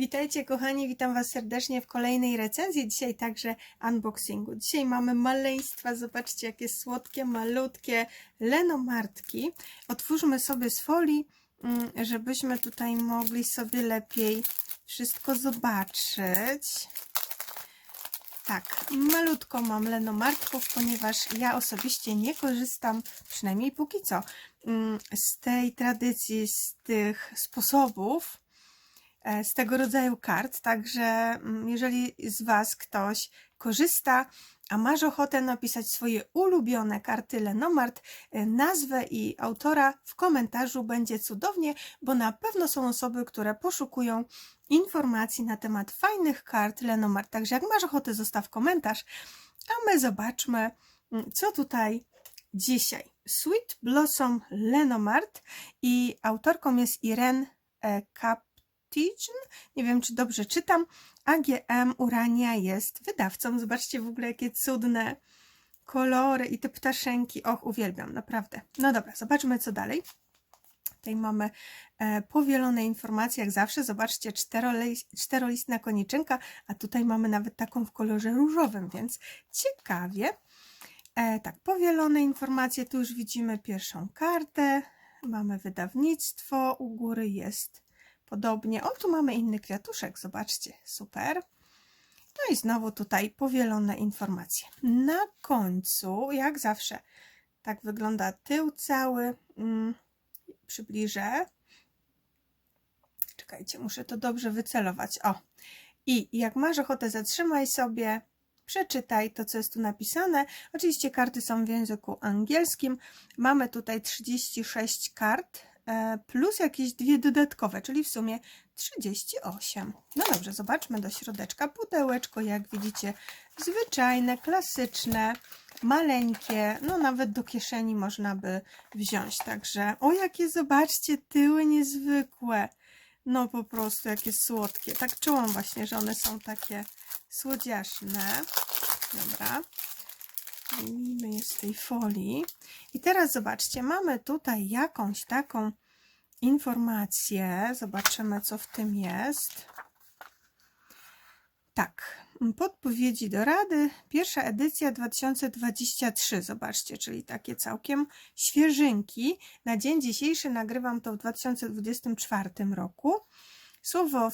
Witajcie kochani, witam Was serdecznie w kolejnej recenzji, dzisiaj także unboxingu. Dzisiaj mamy maleństwa, zobaczcie jakie słodkie, malutkie lenomartki. Otwórzmy sobie z folii, mm, żebyśmy tutaj mogli sobie lepiej wszystko zobaczyć. Tak, malutko mam lenomartków, ponieważ ja osobiście nie korzystam, przynajmniej póki co, mm, z tej tradycji, z tych sposobów, z tego rodzaju kart. Także mm, jeżeli z Was ktoś korzysta, a masz ochotę napisać swoje ulubione karty Lenomart, e, nazwę i autora w komentarzu będzie cudownie, bo na pewno są osoby, które poszukują informacji na temat fajnych kart Lenomart. Także jak masz ochotę, zostaw komentarz, a my zobaczmy, mm, co tutaj dzisiaj. Sweet Blossom Lenomart i autorką jest Irene e, Kaptijan. Nie wiem, czy dobrze czytam. AGM Urania jest wydawcą. Zobaczcie w ogóle, jakie cudne kolory i te ptaszenki. Och, uwielbiam, naprawdę. No dobra, zobaczmy, co dalej. Tutaj mamy e, powielone informacje, jak zawsze. Zobaczcie, czterolis, czterolistna koniczynka, a tutaj mamy nawet taką w kolorze różowym, więc ciekawie. E, tak, powielone informacje, tu już widzimy pierwszą kartę. Mamy wydawnictwo, u góry jest podobnie. O, tu mamy inny kwiatuszek, zobaczcie, super. No i znowu tutaj powielone informacje. Na końcu, jak zawsze, tak wygląda tył cały. Mm, przybliżę. Czekajcie, muszę to dobrze wycelować. O, i jak masz ochotę, zatrzymaj sobie, przeczytaj to, co jest tu napisane. Oczywiście karty są w języku angielskim. Mamy tutaj 36 kart plus jakieś dwie dodatkowe, czyli w sumie 38. No dobrze, zobaczmy do środeczka. Pudełeczko, jak widzicie, zwyczajne, klasyczne, maleńkie, no nawet do kieszeni można by wziąć. Także, o jakie zobaczcie, tyły niezwykłe. No po prostu jakie słodkie. Tak czułam właśnie, że one są takie słodziaszne. Dobra. Wyjmijmy je z tej folii. I teraz zobaczcie, mamy tutaj jakąś taką informację. Zobaczymy, co w tym jest. Tak, podpowiedzi do Rady, pierwsza edycja 2023, zobaczcie, czyli takie całkiem świeżynki. Na dzień dzisiejszy nagrywam to w 2024 roku. Słowo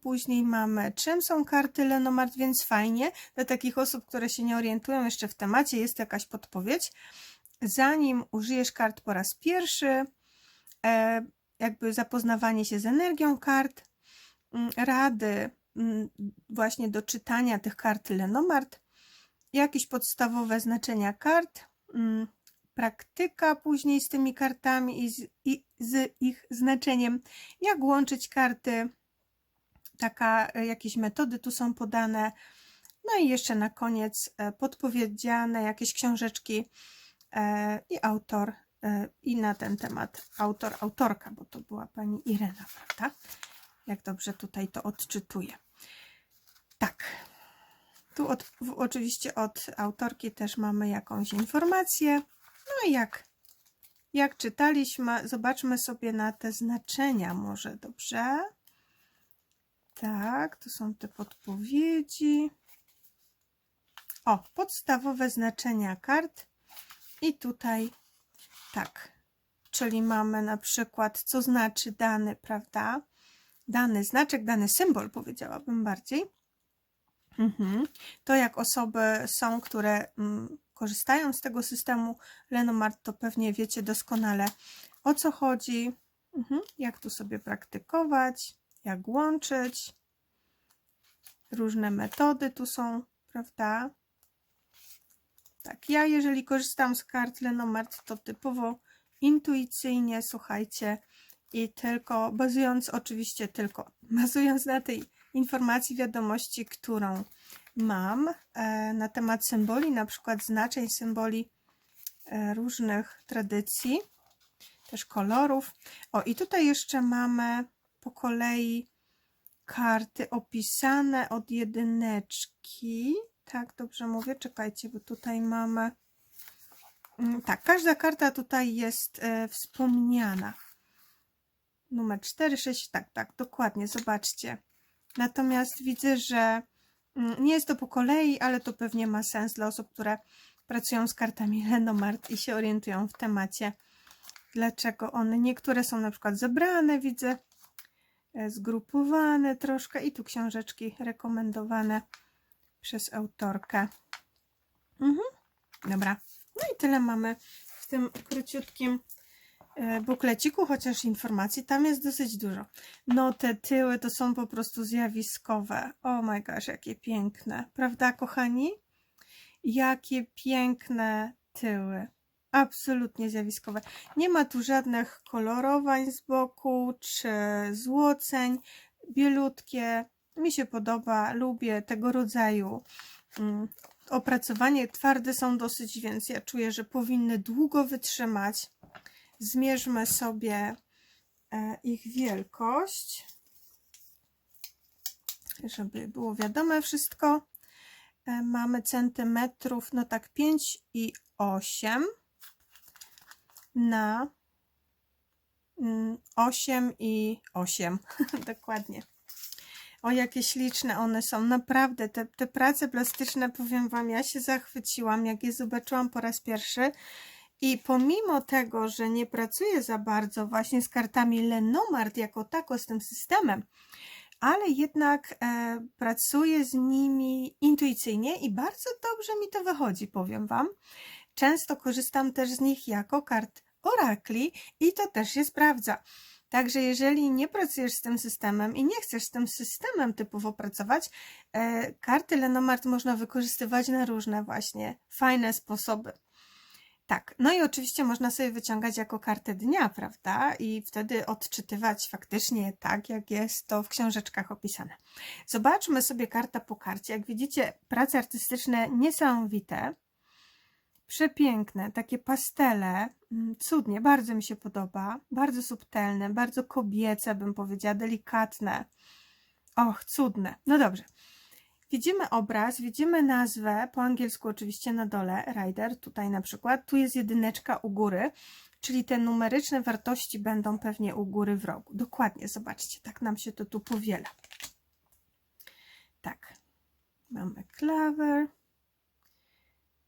później mamy czym są karty Lenomart, więc fajnie. Dla takich osób, które się nie orientują jeszcze w temacie, jest jakaś podpowiedź. Zanim użyjesz kart po raz pierwszy, e, jakby zapoznawanie się z energią kart, mm, rady mm, właśnie do czytania tych kart Lenomart, jakieś podstawowe znaczenia kart, mm, praktyka później z tymi kartami i z, i z ich znaczeniem, jak łączyć karty, taka, e, jakieś metody tu są podane, no i jeszcze na koniec e, podpowiedziane jakieś książeczki e, i autor i na ten temat autor, autorka, bo to była pani Irena, prawda? Jak dobrze tutaj to odczytuję. Tak. Tu od, oczywiście od autorki też mamy jakąś informację. No i jak, jak czytaliśmy, zobaczmy sobie na te znaczenia może, dobrze? Tak, to są te podpowiedzi. O, podstawowe znaczenia kart. I tutaj tak, czyli mamy na przykład, co znaczy dany, prawda? Dany znaczek, dany symbol, powiedziałabym bardziej. Mhm. To jak osoby są, które mm, korzystają z tego systemu Lenomart, to pewnie wiecie doskonale o co chodzi, mhm. jak tu sobie praktykować, jak łączyć. Różne metody tu są, prawda? Tak, ja jeżeli korzystam z kart Lenomart, to typowo intuicyjnie, słuchajcie, i tylko bazując oczywiście tylko, bazując na tej informacji, wiadomości, którą mam e, na temat symboli, na przykład znaczeń symboli e, różnych tradycji, też kolorów. O, i tutaj jeszcze mamy po kolei karty opisane od jedyneczki. Tak, dobrze mówię, czekajcie, bo tutaj mamy. Mm, tak, każda karta tutaj jest e, wspomniana. numer 4, 6, tak, tak, dokładnie, zobaczcie. Natomiast widzę, że mm, nie jest to po kolei, ale to pewnie ma sens dla osób, które pracują z kartami Lenomart i się orientują w temacie. Dlaczego one, niektóre są na przykład zebrane, widzę, zgrupowane troszkę i tu książeczki rekomendowane przez autorkę. Mhm. Dobra, no i tyle mamy w tym króciutkim e, bukleciku, chociaż informacji tam jest dosyć dużo. No te tyły to są po prostu zjawiskowe. Oh my gosh, jakie piękne. Prawda, kochani? Jakie piękne tyły. Absolutnie zjawiskowe. Nie ma tu żadnych kolorowań z boku czy złoceń. Bielutkie. Mi się podoba, lubię tego rodzaju mm, opracowanie. Twarde są dosyć, więc ja czuję, że powinny długo wytrzymać. Zmierzmy sobie e, ich wielkość, żeby było wiadome wszystko. E, mamy centymetrów, no tak 5 i 8 na 8 mm, i 8, dokładnie. O, jakie śliczne one są. Naprawdę, te, te prace plastyczne, powiem Wam, ja się zachwyciłam, jak je zobaczyłam po raz pierwszy. I pomimo tego, że nie pracuję za bardzo właśnie z kartami Lenomart jako tako, z tym systemem, ale jednak e, pracuję z nimi intuicyjnie i bardzo dobrze mi to wychodzi, powiem Wam. Często korzystam też z nich jako kart orakli i to też się sprawdza. Także jeżeli nie pracujesz z tym systemem i nie chcesz z tym systemem typowo pracować, e, karty Lenomart można wykorzystywać na różne właśnie fajne sposoby. Tak, no i oczywiście można sobie wyciągać jako kartę dnia, prawda? I wtedy odczytywać faktycznie tak, jak jest to w książeczkach opisane. Zobaczmy sobie karta po karcie. Jak widzicie, prace artystyczne niesamowite, przepiękne, takie pastele, mm, cudnie, bardzo mi się podoba, bardzo subtelne, bardzo kobiece, bym powiedziała, delikatne. Och, cudne. No dobrze. Widzimy obraz, widzimy nazwę, po angielsku oczywiście na dole, rider, tutaj na przykład, tu jest jedyneczka u góry, czyli te numeryczne wartości będą pewnie u góry w rogu. Dokładnie, zobaczcie, tak nam się to tu powiela. Tak, mamy klawer.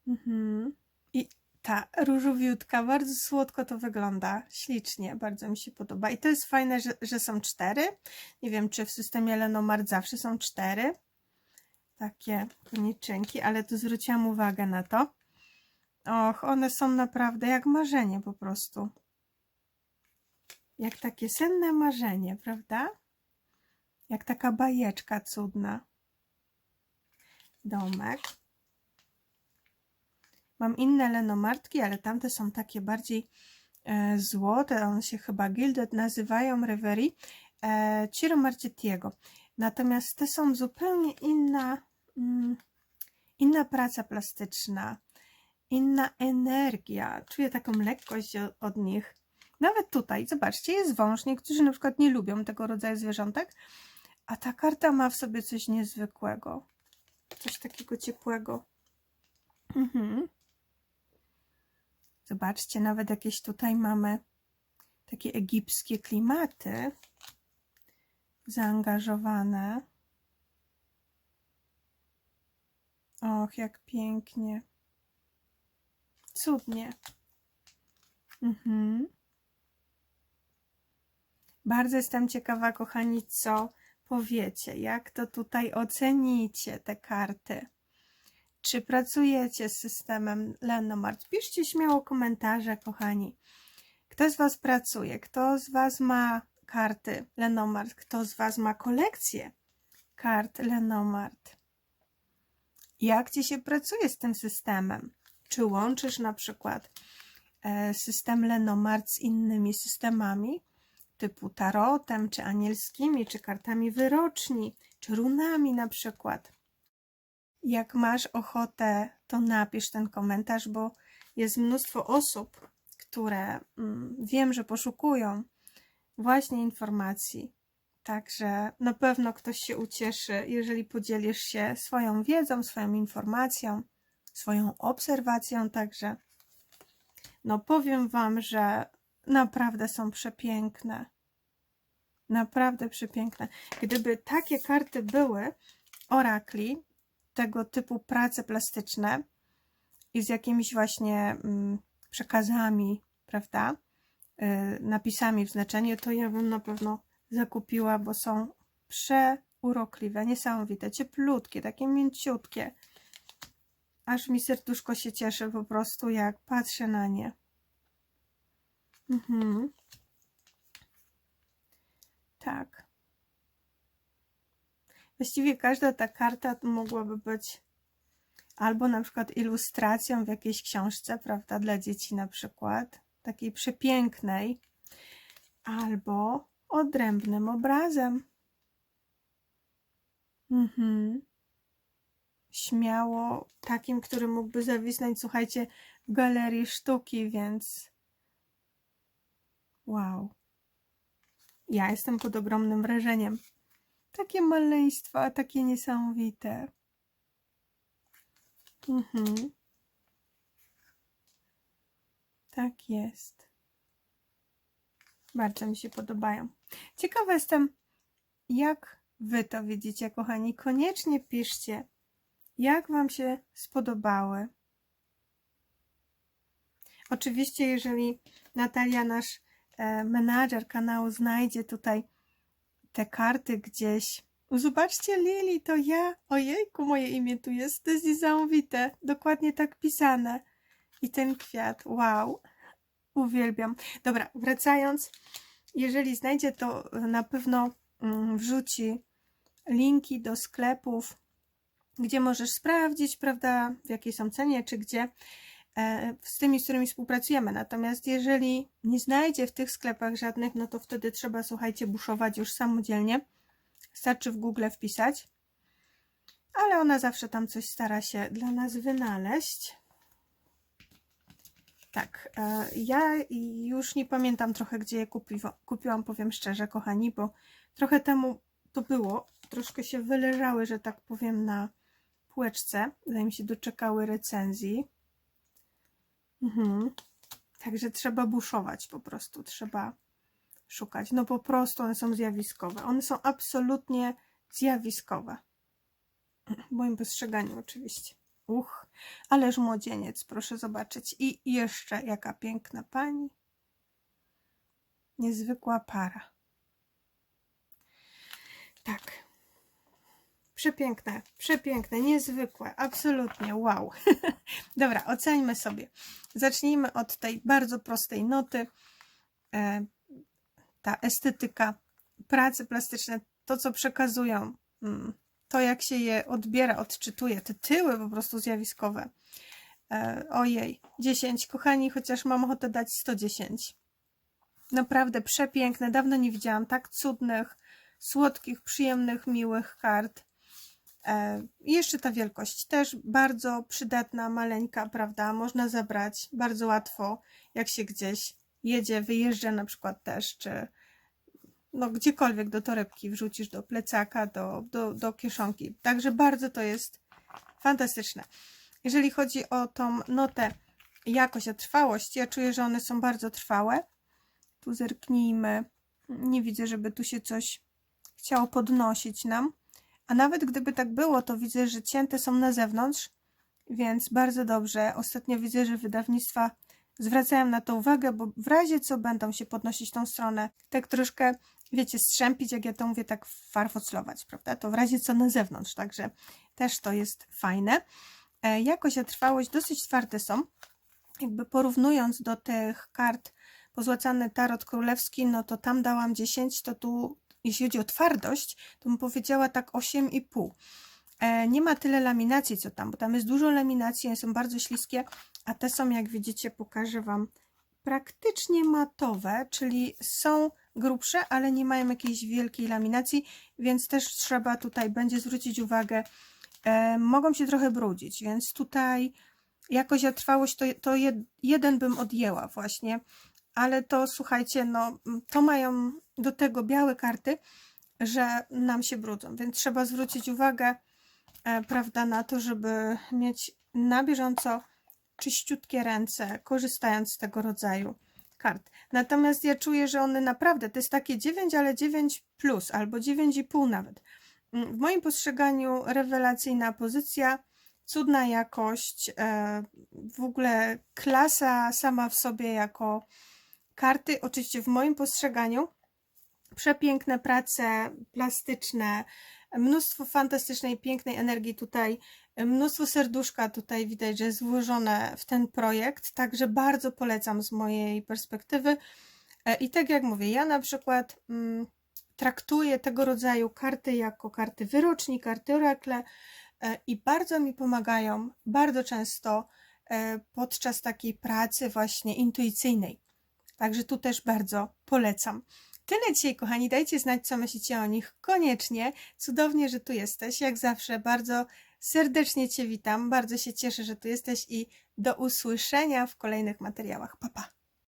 Mhm. I ta różowiutka, bardzo słodko to wygląda, ślicznie, bardzo mi się podoba. I to jest fajne, że, że są cztery. Nie wiem, czy w systemie Lenomart zawsze są cztery takie koniczynki, ale tu zwróciłam uwagę na to. Och, one są naprawdę jak marzenie po prostu. Jak takie senne marzenie, prawda? Jak taka bajeczka cudna. Domek. Mam inne lenomartki, ale tamte są takie bardziej e, złote. One się chyba Gilded nazywają Reverie e, Ciro Marchettiego. Natomiast te są zupełnie inna Mm, inna praca plastyczna, inna energia. Czuję taką lekkość od nich. Nawet tutaj, zobaczcie, jest wąż. Niektórzy na przykład nie lubią tego rodzaju zwierzątek, a ta karta ma w sobie coś niezwykłego. Coś takiego ciepłego. Mhm. Zobaczcie, nawet jakieś tutaj mamy takie egipskie klimaty zaangażowane. Och, jak pięknie. Cudnie. Mhm. Bardzo jestem ciekawa, kochani, co powiecie, jak to tutaj ocenicie te karty. Czy pracujecie z systemem Lenomart? Piszcie śmiało komentarze, kochani. Kto z Was pracuje? Kto z Was ma karty Lenomart? Kto z Was ma kolekcję kart Lenomart? Jak Ci się pracuje z tym systemem? Czy łączysz na przykład e, system Lenomart z innymi systemami, typu tarotem, czy anielskimi, czy kartami wyroczni, czy runami na przykład? Jak masz ochotę, to napisz ten komentarz, bo jest mnóstwo osób, które mm, wiem, że poszukują właśnie informacji Także na pewno ktoś się ucieszy, jeżeli podzielisz się swoją wiedzą, swoją informacją, swoją obserwacją. Także no powiem Wam, że naprawdę są przepiękne. Naprawdę przepiękne. Gdyby takie karty były orakli, tego typu prace plastyczne i z jakimiś właśnie mm, przekazami, prawda, y, napisami w znaczeniu, to ja bym na pewno zakupiła, bo są przeurokliwe, niesamowite, cieplutkie, takie mięciutkie. Aż mi serduszko się cieszy po prostu, jak patrzę na nie. Mhm. Tak. Właściwie każda ta karta mogłaby być albo na przykład ilustracją w jakiejś książce, prawda, dla dzieci na przykład, takiej przepięknej, albo odrębnym obrazem. Mhm. Śmiało takim, który mógłby zawisnąć, słuchajcie, w galerii sztuki, więc wow. Ja jestem pod ogromnym wrażeniem. Takie maleństwa, takie niesamowite. Mhm. Tak jest. Bardzo mi się podobają. Ciekawa jestem, jak Wy to widzicie, kochani. Koniecznie piszcie, jak Wam się spodobały. Oczywiście, jeżeli Natalia, nasz e, menadżer kanału, znajdzie tutaj te karty gdzieś. Zobaczcie, Lili, to ja. Ojejku, moje imię tu jest. To jest niesamowite. Dokładnie tak pisane. I ten kwiat. Wow. Uwielbiam. Dobra, wracając. Jeżeli znajdzie, to na pewno mm, wrzuci linki do sklepów, gdzie możesz sprawdzić, prawda, w jakiej są cenie, czy gdzie z tymi, z którymi współpracujemy. Natomiast jeżeli nie znajdzie w tych sklepach żadnych, no to wtedy trzeba, słuchajcie, buszować już samodzielnie. Starczy w Google wpisać. Ale ona zawsze tam coś stara się dla nas wynaleźć. Tak, e, ja już nie pamiętam trochę, gdzie je kupiłam, powiem szczerze, kochani, bo trochę temu to było. Troszkę się wyleżały, że tak powiem, na półeczce, zanim się doczekały recenzji. Mhm. Także trzeba buszować po prostu, trzeba szukać. No po prostu one są zjawiskowe. One są absolutnie zjawiskowe. W moim postrzeganiu oczywiście. Uch, ależ młodzieniec, proszę zobaczyć. I jeszcze jaka piękna pani. Niezwykła para. Tak. Przepiękne, przepiękne, niezwykłe, absolutnie, wow. Dobra, oceńmy sobie. Zacznijmy od tej bardzo prostej noty. E, ta estetyka, prace plastyczne, to co przekazują, mm, to jak się je odbiera, odczytuje, te tyły po prostu zjawiskowe. E, ojej, 10, kochani, chociaż mam ochotę dać 110. Naprawdę przepiękne, dawno nie widziałam tak cudnych, słodkich, przyjemnych, miłych kart. E, I jeszcze ta wielkość też bardzo przydatna, maleńka, prawda? Można zabrać bardzo łatwo, jak się gdzieś jedzie, wyjeżdża na przykład też, czy no gdziekolwiek do torebki wrzucisz, do plecaka, do, do, do kieszonki. Także bardzo to jest fantastyczne. Jeżeli chodzi o tą notę jakość, a trwałość, ja czuję, że one są bardzo trwałe. Tu zerknijmy. Nie widzę, żeby tu się coś chciało podnosić nam. A nawet gdyby tak było, to widzę, że cięte są na zewnątrz, więc bardzo dobrze. Ostatnio widzę, że wydawnictwa zwracają na to uwagę, bo w razie co będą się podnosić tą stronę, tak troszkę, wiecie, strzępić, jak ja to mówię, tak farfoclować, prawda? To w razie co na zewnątrz, także też to jest fajne. E, jakość a trwałość dosyć twarde są. Jakby porównując do tych kart pozłacany tarot królewski, no to tam dałam 10, to tu jeśli chodzi o twardość, to bym powiedziała tak 8,5. E, nie ma tyle laminacji co tam, bo tam jest dużo laminacji, one są bardzo śliskie, a te są, jak widzicie, pokażę Wam, praktycznie matowe, czyli są grubsze, ale nie mają jakiejś wielkiej laminacji, więc też trzeba tutaj będzie zwrócić uwagę, e, mogą się trochę brudzić, więc tutaj jakoś trwałość to, to jed, jeden bym odjęła właśnie, ale to słuchajcie, no to mają do tego białe karty, że nam się brudzą, więc trzeba zwrócić uwagę, e, prawda, na to, żeby mieć na bieżąco czyściutkie ręce, korzystając z tego rodzaju kart. Natomiast ja czuję, że one naprawdę, to jest takie 9, ale 9 plus, albo 9,5 nawet. Mm, W moim postrzeganiu rewelacyjna pozycja, cudna jakość, e, w ogóle klasa sama w sobie jako karty, oczywiście w moim postrzeganiu, przepiękne prace plastyczne, mnóstwo fantastycznej, pięknej energii tutaj, mnóstwo serduszka tutaj widać, że jest włożone w ten projekt, także bardzo polecam z mojej perspektywy. E, I tak jak mówię, ja na przykład mm, traktuję tego rodzaju karty jako karty wyroczni, karty orakle e, i bardzo mi pomagają, bardzo często e, podczas takiej pracy właśnie intuicyjnej. Także tu też bardzo polecam. Tyle dzisiaj, kochani. Dajcie znać, co myślicie o nich koniecznie. Cudownie, że tu jesteś. Jak zawsze, bardzo serdecznie Cię witam. Bardzo się cieszę, że tu jesteś i do usłyszenia w kolejnych materiałach. Pa, pa.